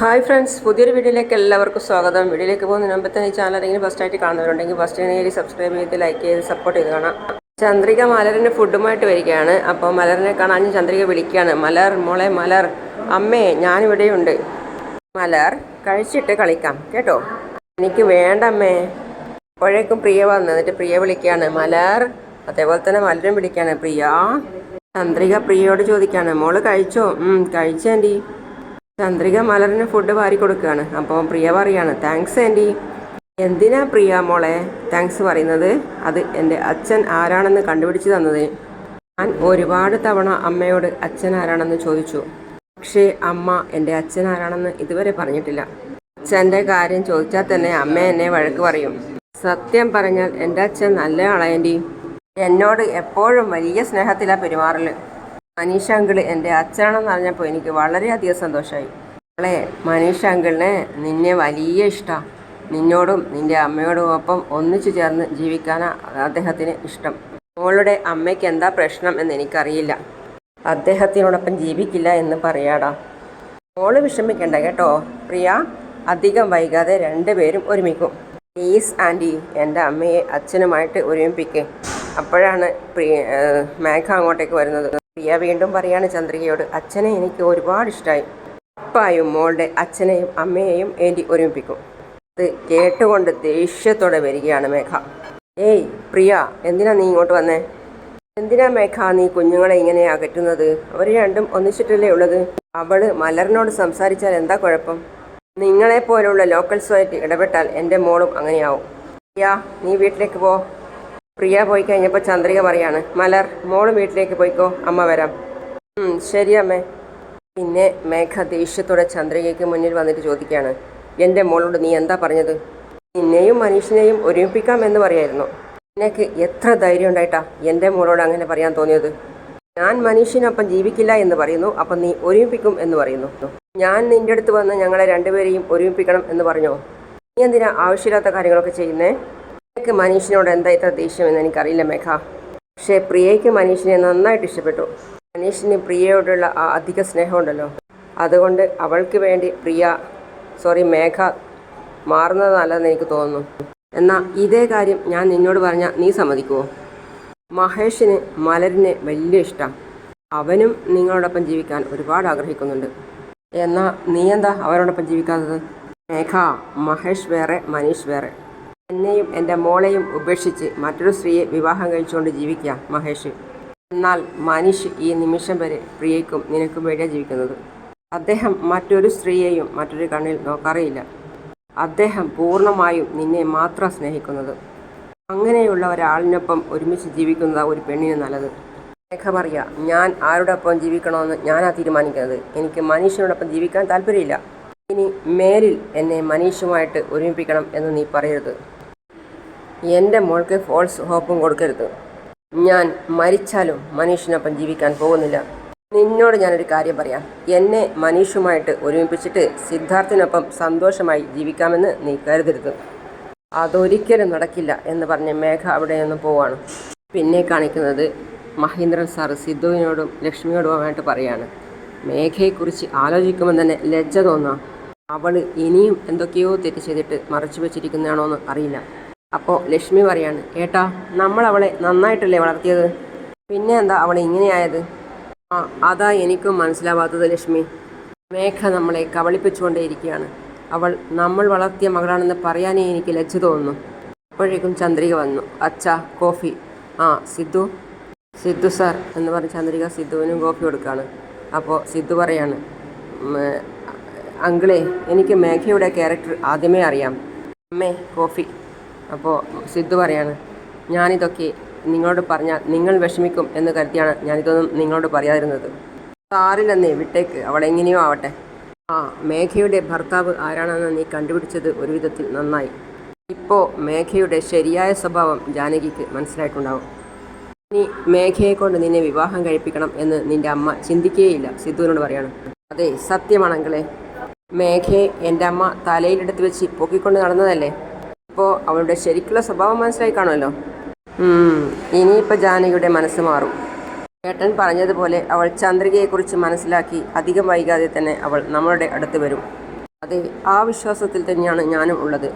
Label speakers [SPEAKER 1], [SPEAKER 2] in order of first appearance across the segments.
[SPEAKER 1] Hi friends പുതിയൊരു വീഡിയോയിലേക്ക് എല്ലാവർക്കും സ്വാഗതം. വീഡിയോയിലേക്ക് പോകുന്നതിന് മുമ്പ് തന്നെ ഈ ചാനൽ ആരെങ്കിലും ഫസ്റ്റ് ആയിട്ട് കാണുന്നവരുണ്ടെങ്കിൽ ഫസ്റ്റ് ആണെങ്കിൽ സബ്സ്ക്രൈബ് ചെയ്ത് ലൈക്ക് ചെയ്ത് സപ്പോർട്ട് ചെയ്ത് കാണാം. ചന്ദ്രിക മലറിന് ഫുഡുമായിട്ട് വരികയാണ്. അപ്പോൾ മലറിനെ കാണാൻ ചന്ദ്രിക വിളിക്കുകയാണ്. മലർ മോളെ മലർ അമ്മേ ഞാനിവിടെയുണ്ട്. മലർ കഴിച്ചിട്ട് കളിക്കാം. കേട്ടോ? എനിക്ക് വേണ്ട അമ്മേ. അപ്പോഴേക്കും പ്രിയ വന്നു. എന്നിട്ട് പ്രിയ വിളിക്കുകയാണ്. മലർ അതേപോലെ തന്നെ മലരും വിളിക്കുകയാണ്. പ്രിയ ചന്ദ്രിക പ്രിയയോട് ചോദിക്കുകയാണ്. മോൾ കഴിച്ചോ? ഉം കഴിച്ചേന്റി ചന്ദ്രിക മലറിന് ഫുഡ് വാരി കൊടുക്കുകയാണ്. അപ്പോൾ പ്രിയ പറയാണ് താങ്ക്സ് ആന്റി എന്തിനാ പ്രിയ മോളെ? താങ്ക്സ് പറയുന്നത് അത് എന്റെ അച്ഛൻ ആരാണെന്ന് കണ്ടുപിടിച്ച് തന്നത്. ഞാൻ ഒരുപാട് തവണ അമ്മയോട് അച്ഛൻ ആരാണെന്ന് ചോദിച്ചു. പക്ഷേ അമ്മ എന്റെ അച്ഛൻ ആരാണെന്ന് ഇതുവരെ പറഞ്ഞിട്ടില്ല. അച്ഛന്റെ കാര്യം ചോദിച്ചാൽ തന്നെ അമ്മ എന്നെ വഴക്ക് പറയും. സത്യം പറഞ്ഞാൽ എന്റെ അച്ഛൻ നല്ല ആളായന്റി എന്നോട് എപ്പോഴും വലിയ സ്നേഹത്തിലാണ് പെരുമാറൽ. മനീഷ അങ്കിൾ എന്റെ അച്ഛനാണെന്ന് അറിഞ്ഞപ്പോൾ എനിക്ക് വളരെയധികം സന്തോഷമായി. അവളെ മനീഷ അങ്കിളിനെ നിന്നെ വലിയ ഇഷ്ടമാണ് നിന്നോടും നിന്റെ അമ്മയോടും ഒപ്പം ഒന്നിച്ചു ചേർന്ന് ജീവിക്കാനാണ് അദ്ദേഹത്തിന് ഇഷ്ടം. മോളുടെ അമ്മയ്ക്ക് എന്താ പ്രശ്നം എന്ന് എനിക്കറിയില്ല. അദ്ദേഹത്തിനോടൊപ്പം ജീവിക്കില്ല എന്ന് പറയാടാ. മോൾ വിഷമിക്കണ്ട കേട്ടോ. പ്രിയ അധികം വൈകാതെ രണ്ടുപേരും ഒരുമിക്കും. പ്ലീസ് ആന്റി എന്റെ അമ്മയെ അച്ഛനുമായിട്ട് ഒരുമിപ്പിക്കേ. അപ്പോഴാണ് പ്രിയ മേഘ അങ്ങോട്ടേക്ക് വരുന്നത്. പ്രിയ വീണ്ടും പറയാണ് ചന്ദ്രികയോട് അച്ഛനെ എനിക്ക് ഒരുപാട് ഇഷ്ടമായി അപ്പായും മോളുടെ അച്ഛനെയും അമ്മയെയും ഏന്റി ഒരുമിപ്പിക്കും. അത് കേട്ടുകൊണ്ട് ദേഷ്യത്തോടെ വരികയാണ് മേഘ. ഏയ് പ്രിയ എന്തിനാ നീ ഇങ്ങോട്ട് വന്നേ? എന്തിനാ മേഘ നീ കുഞ്ഞുങ്ങളെ ഇങ്ങനെ അകറ്റുന്നത്? അവർ രണ്ടും ഒന്നിച്ചിട്ടല്ലേ ഉള്ളത്? അവൾ മലറിനോട് സംസാരിച്ചാൽ എന്താ കുഴപ്പം? നിങ്ങളെ പോലുള്ള ലോക്കൽസുമായിട്ട് ഇടപെട്ടാൽ എന്റെ മോളും അങ്ങനെയാവും. പ്രിയ നീ വീട്ടിലേക്ക് പോ. പ്രിയ പോയി കഴിഞ്ഞപ്പോൾ ചന്ദ്രിക പറയാണ് മലർ മോൾ വീട്ടിലേക്ക് പോയിക്കോ അമ്മ വരാം. ശരി അമ്മേ. പിന്നെ മേഘ ദേഷ്യത്തോടെ ചന്ദ്രികയ്ക്ക് മുന്നിൽ വന്നിട്ട് ചോദിക്കുകയാണ് എന്റെ മോളോട് നീ എന്താ പറഞ്ഞത്? നിന്നെയും മനീഷിനെയും ഒരുമിപ്പിക്കാം എന്ന് പറയായിരുന്നു. നിനക്ക് എത്ര ധൈര്യം ഉണ്ടായിട്ടാ എന്റെ മോളോട് അങ്ങനെ പറയാൻ തോന്നിയത്? ഞാൻ മനീഷിനൊപ്പം ജീവിക്കില്ല എന്ന് പറയുന്നു അപ്പം നീ ഒരുമിപ്പിക്കും എന്ന് പറയുന്നു. ഞാൻ നിന്റെ അടുത്ത് വന്ന് ഞങ്ങളെ രണ്ടുപേരെയും ഒരുമിപ്പിക്കണം എന്ന് പറഞ്ഞോ? നീ എന്തിനാ ആവശ്യമില്ലാത്ത കാര്യങ്ങളൊക്കെ ചെയ്യുന്നേ? എനിക്ക് മനീഷിനോട് എന്താ ഇത്ര ദേഷ്യമെന്ന് എനിക്കറിയില്ല മേഘ. പക്ഷേ പ്രിയയ്ക്ക് മനീഷിനെ നന്നായിട്ട് ഇഷ്ടപ്പെട്ടു. മനീഷിന് പ്രിയയോടുള്ള ആ അധിക സ്നേഹമുണ്ടല്ലോ. അതുകൊണ്ട് അവൾക്ക് വേണ്ടി പ്രിയ സോറി മേഘ മാറുന്നത് നല്ലതെന്ന് എനിക്ക് തോന്നുന്നു. എന്നാൽ ഇതേ കാര്യം ഞാൻ നിന്നോട് പറഞ്ഞാൽ നീ സമ്മതിക്കുമോ മഹേഷിന് മലരിനെ വലിയ ഇഷ്ടം. അവനും നിങ്ങളോടൊപ്പം ജീവിക്കാൻ ഒരുപാട് ആഗ്രഹിക്കുന്നുണ്ട്. എന്നാൽ നീ എന്താ അവരോടൊപ്പം ജീവിക്കാത്തത്? മേഘ മഹേഷ് വേറെ മനീഷ് വേറെ. എന്നെയും എന്റെ മോളെയും ഉപേക്ഷിച്ച് മറ്റൊരു സ്ത്രീയെ വിവാഹം കഴിച്ചുകൊണ്ട് ജീവിക്കുക മഹേഷ്. എന്നാൽ മനീഷ് ഈ നിമിഷം വരെ പ്രിയയ്ക്കും നിനക്കും വേണ്ടിയാണ് ജീവിക്കുന്നത്. അദ്ദേഹം മറ്റൊരു സ്ത്രീയെയും മറ്റൊരു കണ്ണിൽ നോക്കാറേയില്ല. അദ്ദേഹം പൂർണമായും നിന്നെ മാത്രം സ്നേഹിക്കുന്നത്. അങ്ങനെയുള്ള ഒരാളിനൊപ്പം ഒരുമിച്ച് ജീവിക്കുന്നത് ഒരു പെണ്ണിന് നല്ലത്. രേഖ പറയാ ഞാൻ ആരോടൊപ്പം ജീവിക്കണമെന്ന് ഞാനാ തീരുമാനിക്കുന്നത്. എനിക്ക് മനീഷിനോടൊപ്പം ജീവിക്കാൻ താല്പര്യമില്ല. ഇനി മേലിൽ എന്നെ മനീഷുമായിട്ട് ഒരുമിപ്പിക്കണം എന്ന് നീ പറയരുത്. എന്റെ മോൾക്ക് ഫോൾസ് ഹോപ്പും കൊടുക്കരുത്. ഞാൻ മരിച്ചാലും മനീഷിനൊപ്പം ജീവിക്കാൻ പോകുന്നില്ല. നിന്നോട് ഞാനൊരു കാര്യം പറയാം. എന്നെ മനീഷുമായിട്ട് ഒരുമിപ്പിച്ചിട്ട് സിദ്ധാർത്ഥിനൊപ്പം സന്തോഷമായി ജീവിക്കാമെന്ന് നീ കരുതരുത്. അതൊരിക്കലും നടക്കില്ല എന്ന് പറഞ്ഞ് മേഘ അവിടെ നിന്ന് പോവാണ്. പിന്നെ കാണിക്കുന്നത് മഹേന്ദ്രൻ സാറ് സിദ്ധുവിനോടും ലക്ഷ്മിയോടുമായിട്ട് പറയാണ്. മേഘയെക്കുറിച്ച് ആലോചിക്കുമ്പോൾ തന്നെ ലജ്ജ തോന്നാം. അവൾ ഇനിയും എന്തൊക്കെയോ തെറ്റ് ചെയ്തിട്ട് മറച്ചു വെച്ചിരിക്കുന്നതാണോ എന്ന് അറിയില്ല. അപ്പോൾ ലക്ഷ്മി പറയാണ് ഏട്ടാ നമ്മൾ അവളെ നന്നായിട്ടല്ലേ വളർത്തിയത്? പിന്നെ എന്താ അവൾ ഇങ്ങനെയായത്? ആ അതാ എനിക്കും മനസ്സിലാവാത്തത് ലക്ഷ്മി. മേഘ നമ്മളെ കബളിപ്പിച്ചുകൊണ്ടേയിരിക്കുകയാണ്. അവൾ നമ്മൾ വളർത്തിയ മകളാണെന്ന് പറയാനേ എനിക്ക് ലജ്ജ തോന്നുന്നു. അപ്പോഴേക്കും ചന്ദ്രിക വന്നു. അച്ഛ കോഫി. ആ സിദ്ധു. സിദ്ധു സാർ എന്ന് പറഞ്ഞ് ചന്ദ്രിക സിദ്ധുവിനും കോഫി കൊടുക്കുകയാണ്. അപ്പോൾ സിദ്ധു പറയാണ് അങ്കിളെ എനിക്ക് മേഘയുടെ ക്യാരക്ടർ ആദ്യമേ അറിയാം. അമ്മേ കോഫി. അപ്പോൾ സിദ്ധു പറയാണ് ഞാനിതൊക്കെ നിങ്ങളോട് പറഞ്ഞാൽ നിങ്ങൾ വിഷമിക്കും എന്ന് കരുതിയാണ് ഞാനിതൊന്നും നിങ്ങളോട് പറയാതിരുന്നത്. സാറില്ലെന്നേ വിട്ടേക്ക്. അവൾ എങ്ങനെയോ ആവട്ടെ. ആ മേഘയുടെ ഭർത്താവ് ആരാണെന്ന് നീ കണ്ടുപിടിച്ചത് ഒരു വിധത്തിൽ നന്നായി. ഇപ്പോൾ മേഘയുടെ ശരിയായ സ്വഭാവം ജാനകിക്ക് മനസ്സിലായിട്ടുണ്ടാവും. ഇനി മേഘയെ കൊണ്ട് നിന്നെ വിവാഹം കഴിപ്പിക്കണം എന്ന് നിന്റെ അമ്മ ചിന്തിക്കുകയില്ല സിദ്ധുവിനോട് പറയണം. അതെ സത്യമാണെങ്കിലേ. മേഘയെ എന്റെ അമ്മ തലയിലെടുത്ത് വെച്ച് പൊക്കിക്കൊണ്ട് നടന്നതല്ലേ? ഇപ്പോൾ അവളുടെ ശരിക്കുള്ള സ്വഭാവം മനസ്സിലായി കാണുമല്ലോ. ഇനിയിപ്പോൾ ജാനകിയുടെ മനസ്സ് മാറും. ഏട്ടൻ പറഞ്ഞതുപോലെ അവൾ ചന്ദ്രികയെക്കുറിച്ച് മനസ്സിലാക്കി അധികം വൈകാതെ തന്നെ അവൾ നമ്മളുടെ അടുത്ത് വരും. അതെ ആ വിശ്വാസത്തിൽ തന്നെയാണ് ഞാനും ഉള്ളത്.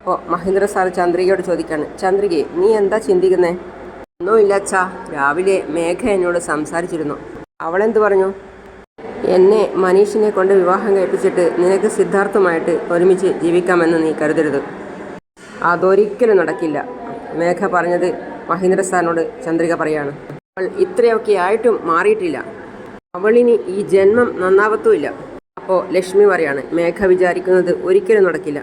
[SPEAKER 1] അപ്പോൾ മഹേന്ദ്ര സാർ ചന്ദ്രികയോട് ചോദിക്കാണ് ചന്ദ്രികയെ നീ എന്താ ചിന്തിക്കുന്നേ? ഒന്നുമില്ല അച്ഛാ രാവിലെ മേഘ എന്നോട് സംസാരിച്ചിരുന്നു. അവളെന്ത് പറഞ്ഞു? എന്നെ മനീഷിനെ കൊണ്ട് വിവാഹം കഴിപ്പിച്ചിട്ട് നിനക്ക് സിദ്ധാർത്ഥമായിട്ട് ഒരുമിച്ച് ജീവിക്കാമെന്ന് നീ കരുതരുത്. അതൊരിക്കലും നടക്കില്ല. മേഘ പറഞ്ഞത് മഹേന്ദ്ര സാറിനോട് ചന്ദ്രിക പറയാണ്. അവൾ ഇത്രയൊക്കെ ആയിട്ടും മാറിയിട്ടില്ല. അവളിനി ഈ ജന്മം നന്നാവത്തുമില്ല അപ്പോൾ ലക്ഷ്മി പറയാണ് മേഘ വിചാരിക്കുന്നത് ഒരിക്കലും നടക്കില്ല.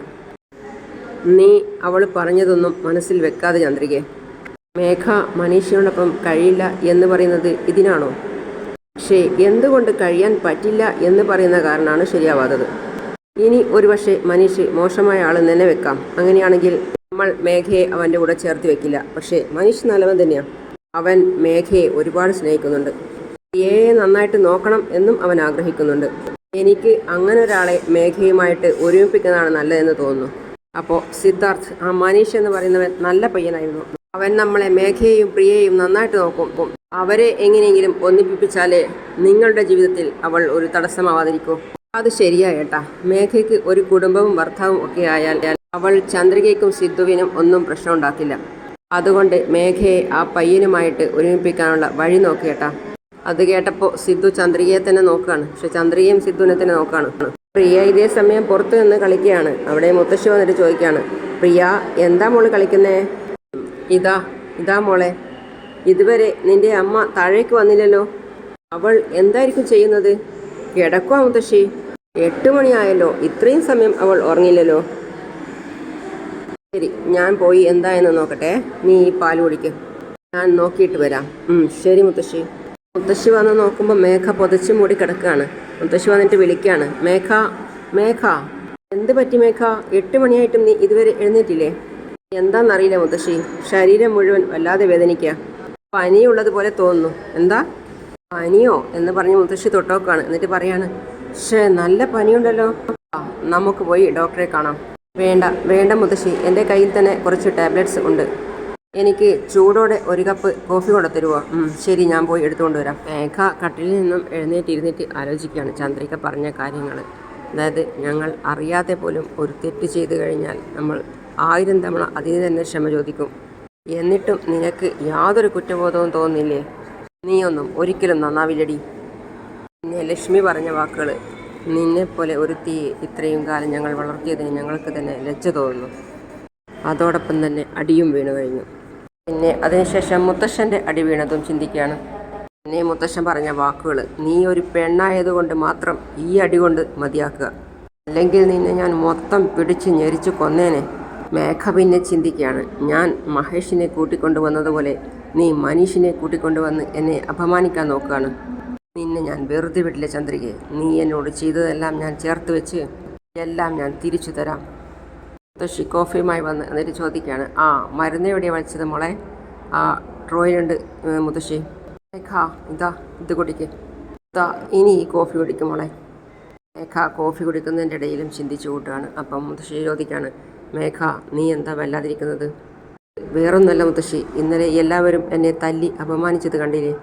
[SPEAKER 1] നീ അവൾ പറഞ്ഞതൊന്നും മനസ്സിൽ വെക്കാതെ ചന്ദ്രികെ. മേഘ മനീഷിനോടൊപ്പം കഴിയില്ല എന്ന് പറയുന്നത് ഇതിനാണോ? പക്ഷേ എന്തുകൊണ്ട് കഴിയാൻ പറ്റില്ല എന്ന് പറയുന്ന കാരണമാണ് ശരിയാവാത്തത്. ഇനി ഒരുപക്ഷെ മനീഷ് മോശമായ ആൾ തന്നെ വെക്കാം. അങ്ങനെയാണെങ്കിൽ നമ്മൾ മേഘയെ അവന്റെ കൂടെ ചേർത്ത് വെക്കില്ല. പക്ഷേ മനീഷ് നല്ലവൻ തന്നെയാണ് അവൻ മേഘയെ ഒരുപാട് സ്നേഹിക്കുന്നുണ്ട്. പ്രിയയെ നന്നായിട്ട് നോക്കണം എന്നും അവൻ ആഗ്രഹിക്കുന്നുണ്ട്. എനിക്ക് അങ്ങനെ ഒരാളെ മേഘയുമായിട്ട് ഒരുമിപ്പിക്കുന്നതാണ് നല്ലതെന്ന് തോന്നുന്നു. അപ്പോൾ സിദ്ധാർത്ഥ് ആ മനീഷ് എന്ന് പറയുന്നവൻ നല്ല പയ്യനായിരുന്നു. അവൻ നമ്മളെ മേഘയെയും പ്രിയയെയും നന്നായിട്ട് നോക്കും അവരെ എങ്ങനെയെങ്കിലും ഒന്നിപ്പിച്ചാലേ നിങ്ങളുടെ ജീവിതത്തിൽ അവൾ ഒരു തടസ്സമാവാതിരിക്കൂ. അത് ശരിയായേട്ടാ മേഘയ്ക്ക് ഒരു കുടുംബവും ഭർത്താവും ഒക്കെ ആയാൽ അവൾ ചന്ദ്രികയ്ക്കും സിദ്ധുവിനും ഒന്നും പ്രശ്നമുണ്ടാക്കില്ല അതുകൊണ്ട് മേഘയെ ആ പയ്യനുമായിട്ട് ഒരുമിപ്പിക്കാനുള്ള വഴി നോക്കിയേട്ടാ അത് കേട്ടപ്പോൾ സിദ്ധു ചന്ദ്രികയെ തന്നെ നോക്കുകയാണ്. പക്ഷെ ചന്ദ്രികയും സിദ്ധുവിനെ തന്നെ നോക്കുകയാണ്. പ്രിയ ഇതേ സമയം പുറത്തു നിന്ന് കളിക്കുകയാണ്. അവിടെ മുത്തശ്ശി വന്നിട്ട് ചോദിക്കുകയാണ് പ്രിയ എന്താ മോൾ കളിക്കുന്നേ? ഇതാ ഇതാ മോളെ. ഇതുവരെ നിന്റെ അമ്മ താഴേക്ക് വന്നില്ലല്ലോ. അവൾ എന്തായിരിക്കും ചെയ്യുന്നത്? കിടക്കുവാ മുത്തശ്ശി. എട്ട് മണിയായല്ലോ. ഇത്രയും സമയം അവൾ ഉറങ്ങില്ലല്ലോ. ശരി ഞാൻ പോയി എന്തായെന്ന് നോക്കട്ടെ. നീ ഈ പാൽ കുടിക്ക്. ഞാൻ നോക്കിയിട്ട് വരാം. ശരി മുത്തശ്ശി. മുത്തശ്ശി വന്ന് നോക്കുമ്പോൾ മേഘ പൊതച്ച് മൂടി കിടക്കുകയാണ്. മുത്തശ്ശി വന്നിട്ട് വിളിക്കുകയാണ്. മേഘ മേഘ. എന്ത് പറ്റി മേഘ? എട്ട് മണിയായിട്ടും നീ ഇതുവരെ എഴുന്നേറ്റില്ലേ? എന്താണെന്നറിയില്ല മുത്തശ്ശി. ശരീരം മുഴുവൻ വല്ലാതെ വേദനിക്കുക പനിയുള്ളതുപോലെ തോന്നുന്നു. എന്താ? പനിയോ? എന്ന് പറഞ്ഞ് മുത്തശ്ശി തൊട്ടോക്കാണ്. എന്നിട്ട് പറയാണ് പക്ഷേ നല്ല പനിയുണ്ടല്ലോ. നമുക്ക് പോയി ഡോക്ടറെ കാണാം. വേണ്ട വേണ്ട മുത്തശ്ശി. എന്റെ കയ്യിൽ തന്നെ കുറച്ച് ടാബ്ലറ്റ്സ് ഉണ്ട്. എനിക്ക് ചൂടോടെ ഒരു കപ്പ് കോഫി കൊടുത്തരുവോ ശരി ഞാൻ പോയി എടുത്തുകൊണ്ട് വരാം. മേഘ കട്ടിലിൽ നിന്നും എഴുന്നേറ്റിരുന്നിട്ട് ആലോചിക്കുകയാണ്. ചന്ദ്രിക പറഞ്ഞ കാര്യങ്ങൾ അതായത് ഞങ്ങൾ അറിയാതെ പോലും ഒരു തെറ്റ് ചെയ്തു കഴിഞ്ഞാൽ നമ്മൾ ആയിരം തവണ അതിന് തന്നെ ക്ഷമ ചോദിക്കും. എന്നിട്ടും നിനക്ക് യാതൊരു കുറ്റബോധവും തോന്നില്ലേ? നീയൊന്നും ഒരിക്കലും നന്നാവില്ലടി. പിന്നെ ലക്ഷ്മി പറഞ്ഞ വാക്കുകൾ നിന്നെപ്പോലെ ഒരുത്തിയെ ഇത്രയും കാലം ഞങ്ങൾ വളർത്തിയതിന് ഞങ്ങൾക്ക് തന്നെ ലജ്ജ തോന്നുന്നു. അതോടൊപ്പം തന്നെ അടിയും വീണു കഴിഞ്ഞു. പിന്നെ അതിനുശേഷം മുത്തശ്ശന്റെ അടി വീണതും ചിന്തിക്കുകയാണ്. പിന്നെ മുത്തശ്ശൻ പറഞ്ഞ വാക്കുകൾ നീ ഒരു പെണ്ണായതുകൊണ്ട് മാത്രം ഈ അടി കൊണ്ട് മതിയാക്കുക. അല്ലെങ്കിൽ നിന്നെ ഞാൻ മൊത്തം പിടിച്ച് ഞെരിച്ച് കൊന്നേനെ. മേഘ പിന്നെ ചിന്തിക്കുകയാണ്. ഞാൻ മഹേഷിനെ കൂട്ടിക്കൊണ്ടുവന്നതുപോലെ നീ മനീഷിനെ കൂട്ടിക്കൊണ്ടുവന്ന് എന്നെ അപമാനിക്കാൻ നോക്കുകയാണ്. നിന്നെ ഞാൻ വെറുതെ വിട്ടില്ല ചന്ദ്രികയെ. നീ എന്നോട് ചെയ്തതെല്ലാം ഞാൻ ചേർത്ത് വെച്ച് എല്ലാം ഞാൻ തിരിച്ചു തരാം. മുത്തശ്ശി കോഫിയുമായി വന്ന് എന്നിട്ട് ചോദിക്കുകയാണ്. ആ മരുന്ന് എവിടെയാണ് വലിച്ചത് മോളെ? ആ ഡ്രോയിലുണ്ട് ഏ, മുത്തശ്ശി. മേഘ ഇതാ ഇത് കുടിക്ക്. ഇതാ ഇനി ഈ കോഫി കുടിക്കും മോളെ. മേഘ കോഫി കുടിക്കുന്നതിന്റെ ഇടയിലും ചിന്തിച്ചു കൂട്ടുകയാണ്. അപ്പം മുത്തശ്ശി ചോദിക്കുകയാണ്. മേഘ നീ എന്താ വല്ലാതിരിക്കുന്നത്? വേറൊന്നല്ല മുത്തശ്ശി ഇന്നലെ എല്ലാവരും എന്നെ തല്ലി അപമാനിച്ചത് കണ്ടില്ലേ?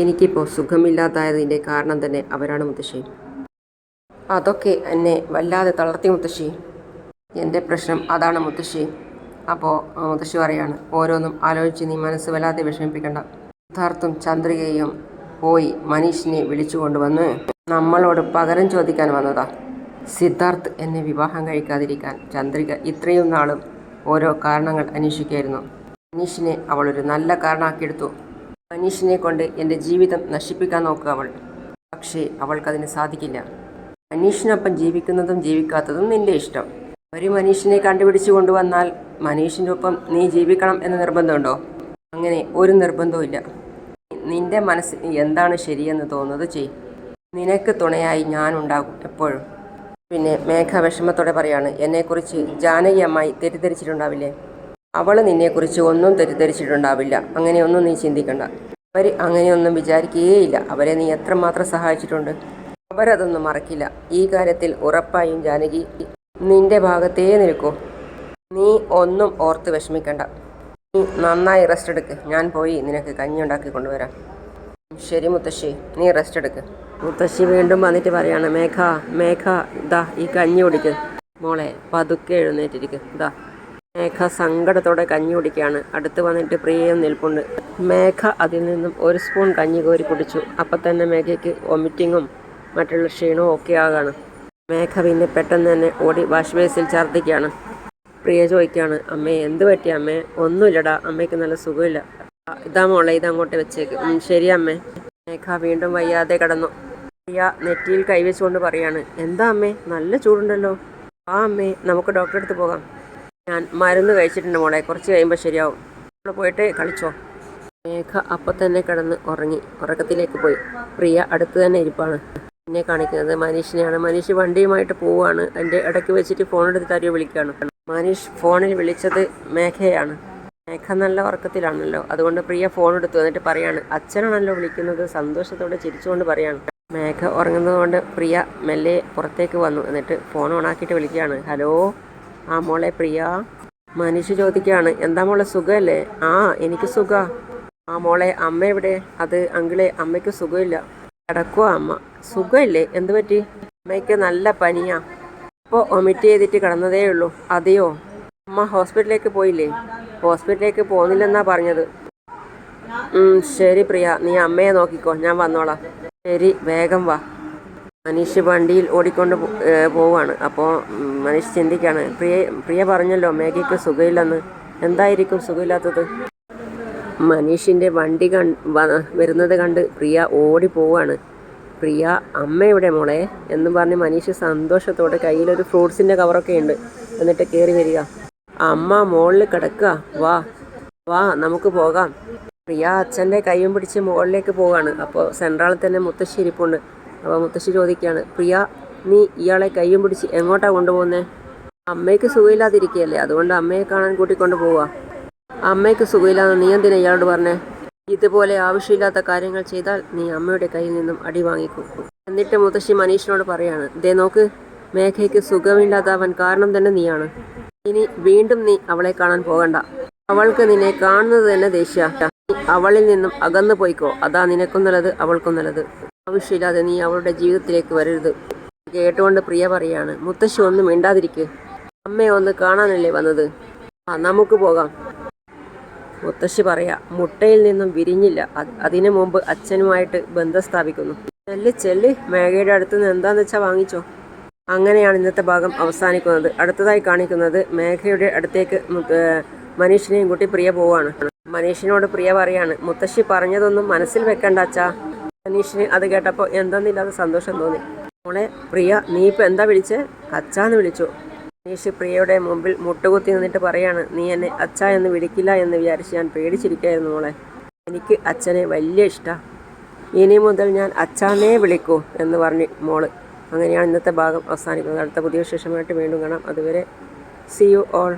[SPEAKER 1] എനിക്കിപ്പോൾ സുഖമില്ലാതായതിന്റെ കാരണം തന്നെ അവരാണ് മുത്തശ്ശി. അതൊക്കെ എന്നെ വല്ലാതെ തളർത്തി മുത്തശ്ശി. എന്റെ പ്രശ്നം അതാണ് മുത്തശ്ശി. അപ്പോൾ മുത്തശ്ശി പറയാണ് ഓരോന്നും ആലോചിച്ച് നീ മനസ്സ് വല്ലാതെ വിഷമിപ്പിക്കണ്ട. സിദ്ധാർത്ഥും ചന്ദ്രികയും പോയി മനീഷിനെ വിളിച്ചു കൊണ്ടുവന്ന് നമ്മളോട് പകരം ചോദിക്കാൻ വന്നതാ. സിദ്ധാർത്ഥ് എന്നെ വിവാഹം കഴിക്കാതിരിക്കാൻ ചന്ദ്രിക ഇത്രയും നാളും ഓരോ കാരണങ്ങൾ അന്വേഷിക്കുകയായിരുന്നു. മനീഷിനെ ഒരു നല്ല കാരണമാക്കിയെടുത്തു മനീഷിനെ കൊണ്ട് എന്റെ ജീവിതം നശിപ്പിക്കാൻ നോക്കുക അവൾ. പക്ഷേ അവൾക്കതിന് സാധിക്കില്ല. മനീഷിനൊപ്പം ജീവിക്കുന്നതും ജീവിക്കാത്തതും നിന്റെ ഇഷ്ടം. ഒരു മനീഷിനെ കണ്ടുപിടിച്ചു കൊണ്ടുവന്നാൽ മനീഷിന്റെ ഒപ്പം നീ ജീവിക്കണം എന്ന നിർബന്ധമുണ്ടോ? അങ്ങനെ ഒരു നിർബന്ധവും ഇല്ല. നിന്റെ മനസ്സിന് എന്താണ് ശരിയെന്ന് തോന്നുന്നത് ചെയ് നിനക്ക് തുണയായി ഞാനുണ്ടാകും എപ്പോഴും. പിന്നെ മേഘ വിഷമത്തോടെ പറയാണ് എന്നെക്കുറിച്ച് ജാനകി അമ്മായി തെറ്റിദ്ധരിച്ചിട്ടുണ്ടാവില്ലേ? അവൾ നിന്നെക്കുറിച്ച് ഒന്നും തെറ്റിദ്ധരിച്ചിട്ടുണ്ടാവില്ല. അങ്ങനെയൊന്നും നീ ചിന്തിക്കണ്ട. അവർ അങ്ങനെയൊന്നും വിചാരിക്കുകയേയില്ല. അവരെ നീ എത്രമാത്രം സഹായിച്ചിട്ടുണ്ട്? അവരതൊന്നും മറക്കില്ല. ഈ കാര്യത്തിൽ ഉറപ്പായും ജാനകി നിന്റെ ഭാഗത്തേ നിൽക്കൂ. നീ ഒന്നും ഓർത്ത് വിഷമിക്കണ്ട. നീ നന്നായി റെസ്റ്റ് എടുക്ക്. ഞാൻ പോയി നിനക്ക് കഞ്ഞി ഉണ്ടാക്കി കൊണ്ടുവരാം ശരി മുത്തശ്ശി. നീ റെസ്റ്റ് എടുക്ക്. മുത്തശ്ശി വീണ്ടും വന്നിട്ട് പറയാണ് മേഘ മേഘ ദാ ഈ കഞ്ഞി കുടിക്ക്. മോളെ പതുക്കെ എഴുന്നേറ്റിരിക്കും ദാ. മേഘ സങ്കടത്തോടെ കഞ്ഞി കുടിക്കുകയാണ്. അടുത്ത് വന്നിട്ട് പ്രിയം നിൽപ്പുണ്ട്. മേഘ അതിൽ നിന്നും ഒരു സ്പൂൺ കഞ്ഞി കോരി കുടിച്ചു. അപ്പം തന്നെ മേഘയ്ക്ക് വൊമിറ്റിങ്ങും മറ്റുള്ള ക്ഷീണവും ഒക്കെ ആകാണ്. മേഘ പിന്നെ പെട്ടെന്ന് തന്നെ ഓടി വാഷ് ബേസിൽ ഛർദ്ദിക്കുകയാണ്. പ്രിയ ചോദിക്കുകയാണ് അമ്മേ എന്ത് പറ്റി അമ്മേ? ഒന്നുമില്ലടാ അമ്മയ്ക്ക് നല്ല സുഖമില്ല. ഇതാ മോളെ ഇതങ്ങോട്ട് വെച്ചേക്ക്. "ഉം, ശരി അമ്മേ. മേഘ വീണ്ടും വയ്യാതെ കടന്നു. പ്രിയ നെറ്റിയിൽ കൈവച്ചുകൊണ്ട് പറയാണ് എന്താ അമ്മേ നല്ല ചൂടുണ്ടല്ലോ. ആ അമ്മേ നമുക്ക് ഡോക്ടറെ അടുത്ത് പോകാം. ഞാൻ മരുന്ന് കഴിച്ചിട്ടുണ്ട് മോളെ കുറച്ച് കഴിയുമ്പോൾ ശരിയാവും. അവിടെ പോയിട്ട് കളിച്ചോ. മേഘ അപ്പം തന്നെ കിടന്ന് ഉറങ്ങി. ഉറക്കത്തിലേക്ക് പോയി. പ്രിയ അടുത്ത് തന്നെ ഇരിപ്പാണ്. എന്നെ കാണിക്കുന്നത് മനീഷിനെയാണ്. മനീഷ് വണ്ടിയുമായിട്ട് പോവുകയാണ്. എന്റെ ഇടയ്ക്ക് വെച്ചിട്ട് ഫോൺ എടുത്ത് തരിക വിളിക്കുകയാണ്. മനീഷ് ഫോണിൽ വിളിച്ചത് മേഘയാണ്. മേഘ നല്ല ഉറക്കത്തിലാണല്ലോ. അതുകൊണ്ട് പ്രിയ ഫോൺ എടുത്തു എന്നിട്ട് പറയാണ് അച്ഛനാണല്ലോ വിളിക്കുന്നത്. സന്തോഷത്തോടെ ചിരിച്ചുകൊണ്ട് പറയാണ്. മേഘ ഉറങ്ങുന്നതുകൊണ്ട് പ്രിയ മെല്ലെ പുറത്തേക്ക് വന്നു. എന്നിട്ട് ഫോൺ ഓണാക്കിയിട്ട് വിളിക്കുകയാണ്. ഹലോ ആ മോളെ പ്രിയ? മനുഷ്യ ചോദിക്കുകയാണ്. എന്താ മോളെ സുഖമല്ലേ ആ എനിക്ക് സുഖ. ആ മോളെ അമ്മ എവിടെ? അത് അങ്കിളെ അമ്മയ്ക്ക് സുഖമില്ല. കിടക്കുക അമ്മ. സുഖമില്ലേ? എന്ത് പറ്റി? അമ്മയ്ക്ക് നല്ല പനിയാ. ഇപ്പോൾ ഒമിറ്റ് ചെയ്തിട്ട് കിടന്നതേ ഉള്ളൂ. അതെയോ? അമ്മ ഹോസ്പിറ്റലിലേക്ക് പോയില്ലേ? ഹോസ്പിറ്റലിലേക്ക് പോകുന്നില്ലെന്നാ പറഞ്ഞത്. ശരി പ്രിയ. നീ അമ്മയെ നോക്കിക്കോ. ഞാൻ വന്നോളാം. ശരി വേഗം വാ. മനീഷ് വണ്ടിയിൽ ഓടിക്കൊണ്ട് പോവാണ്. അപ്പോൾ മനീഷ് ചിന്തിക്കാണ് പ്രിയ പ്രിയ പറഞ്ഞല്ലോ മേഘയ്ക്ക് സുഖമില്ലെന്ന്. എന്തായിരിക്കും സുഖമില്ലാത്തത്? മനീഷിന്റെ വണ്ടി കൺ വരുന്നത് കണ്ട് പ്രിയ ഓടി പോവാണ്. പ്രിയ അമ്മയുടെ മോളെ? എന്ന് പറഞ്ഞ് മനീഷ് സന്തോഷത്തോടെ കയ്യിലൊരു ഫ്രൂട്ട്സിന്റെ കവറൊക്കെ ഉണ്ട്. എന്നിട്ട് കയറി വരിക. അമ്മ മുകളിൽ കിടക്കുക. വാ വാ നമുക്ക് പോകാം. പ്രിയ അച്ഛന്റെ കൈയും പിടിച്ച് മുകളിലേക്ക് പോവാണ്. അപ്പോൾ സെൻട്രാളിൽ തന്നെ മുത്തശ്ശി ഇരിപ്പുണ്ട്. അപ്പോൾ മുത്തശ്ശി ചോദിക്കുകയാണ് പ്രിയ നീ ഇയാളെ കൈയും പിടിച്ച് എങ്ങോട്ടാണ് കൊണ്ടുപോകുന്നത് അമ്മയ്ക്ക് സുഖമില്ലാതിരിക്കുകയല്ലേ? അതുകൊണ്ട് അമ്മയെ കാണാൻ കൂട്ടിക്കൊണ്ട് പോവുക അമ്മയ്ക്ക് സുഖമില്ലാതെ നീ എന്തിനാ ഇയാളോട് പറഞ്ഞേ? ഇതുപോലെ ആവശ്യമില്ലാത്ത കാര്യങ്ങൾ ചെയ്താൽ നീ അമ്മയുടെ കയ്യിൽ നിന്നും അടി വാങ്ങിക്കൊടുക്കും. എന്നിട്ട് മുത്തശ്ശി മനീഷിനോട് പറയാണ് ദേ നോക്ക് മേഘയ്ക്ക് സുഖമില്ലാത്തവൻ കാരണം തന്നെ നീയാണ്. ഇനി വീണ്ടും നീ അവളെ കാണാൻ പോകണ്ട. അവൾക്ക് നിന്നെ കാണുന്നത് തന്നെ ദേഷ്യ. അവളിൽ നിന്നും അകന്നു പോയിക്കോ. അതാ നിനക്കും നല്ലത് അവൾക്കും നല്ലത്. ആവശ്യമില്ലാതെ നീ അവളുടെ ജീവിതത്തിലേക്ക് വരരുത്. കേട്ടുകൊണ്ട് പ്രിയ പറയാണ് മുത്തശ്ശി ഒന്നും മിണ്ടാതിരിക്ക്. അമ്മയെ ഒന്ന് കാണാനല്ലേ വന്നത്? ആ നമുക്ക് പോകാം. മുത്തശ്ശി പറയാ മുട്ടയിൽ നിന്നും വിരിഞ്ഞില്ല. അതിനു മുമ്പ് അച്ഛനുമായിട്ട് ബന്ധം സ്ഥാപിക്കുന്നു. ചെല്ല് ചെല്ല്. മേഘയുടെ അടുത്ത് നിന്ന് എന്താന്ന് വെച്ചാ വാങ്ങിച്ചോ. അങ്ങനെയാണ് ഇന്നത്തെ ഭാഗം അവസാനിക്കുന്നത്. അടുത്തതായി കാണിക്കുന്നത് മേഘയുടെ അടുത്തേക്ക് മനീഷിനെയും കൂട്ടി പ്രിയ പോവാണ്. മനീഷിനോട് പ്രിയ പറയാണ് മുത്തശ്ശി പറഞ്ഞതൊന്നും മനസ്സിൽ വെക്കണ്ട അച്ഛാ. മനീഷിന് അത് കേട്ടപ്പോൾ എന്തെന്നില്ലാതെ സന്തോഷം തോന്നി. മോളെ പ്രിയ നീ ഇപ്പം എന്താ വിളിച്ചേ? അച്ഛാന്ന് വിളിച്ചു. മനീഷ് പ്രിയയുടെ മുമ്പിൽ മുട്ടുകുത്തി നിന്നിട്ട് പറയാണ് നീ എന്നെ അച്ഛ എന്ന് വിളിക്കില്ല എന്ന് വിചാരിച്ച് ഞാൻ പേടിച്ചിരിക്കുകയായിരുന്നു മോളെ. എനിക്ക് അച്ഛനെ വലിയ ഇഷ്ടമാണ് ഇനി മുതൽ ഞാൻ അച്ഛാനേ വിളിക്കൂ എന്ന് പറഞ്ഞ് മോൾ അങ്ങനെയാണ് ഇന്നത്തെ ഭാഗം അവസാനിക്കുന്നത്. അടുത്ത പുതിയ വിശേഷമായിട്ട് വീണ്ടും കാണാം. അതുവരെ സി യു ഓൾ